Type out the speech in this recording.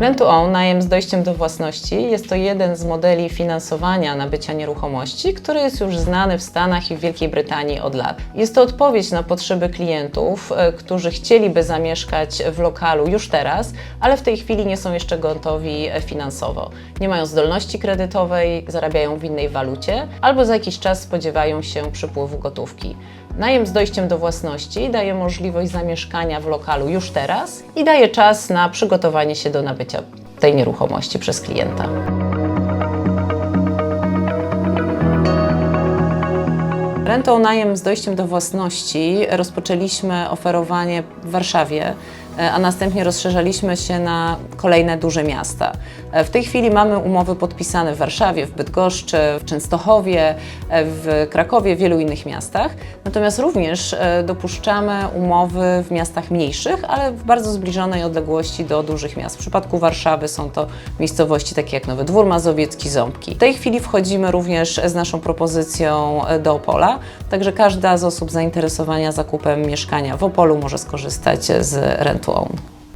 Rent to own, najem z dojściem do własności, jest to jeden z modeli finansowania nabycia nieruchomości, który jest już znany w Stanach i w Wielkiej Brytanii od lat. Jest to odpowiedź na potrzeby klientów, e, którzy chcieliby zamieszkać w lokalu już teraz, ale w tej chwili nie są jeszcze gotowi e, finansowo. Nie mają zdolności kredytowej, zarabiają w innej walucie albo za jakiś czas spodziewają się przypływu gotówki. Najem z dojściem do własności daje możliwość zamieszkania w lokalu już teraz i daje czas na przygotowanie się do nabycia tej nieruchomości przez klienta. Rentą najem z dojściem do własności rozpoczęliśmy oferowanie w Warszawie, a następnie rozszerzaliśmy się na kolejne duże miasta. E, W tej chwili mamy umowy podpisane w Warszawie, w Bydgoszczy, w Częstochowie, e, w Krakowie, w wielu innych miastach. Natomiast również e, dopuszczamy umowy w miastach mniejszych, ale w bardzo zbliżonej odległości do dużych miast. W przypadku Warszawy są to miejscowości takie jak Nowy Dwór Mazowiecki, Ząbki. W tej chwili wchodzimy również z naszą propozycją e, do Opola, także każda z osób zainteresowania zakupem mieszkania w Opolu może skorzystać z rentu own.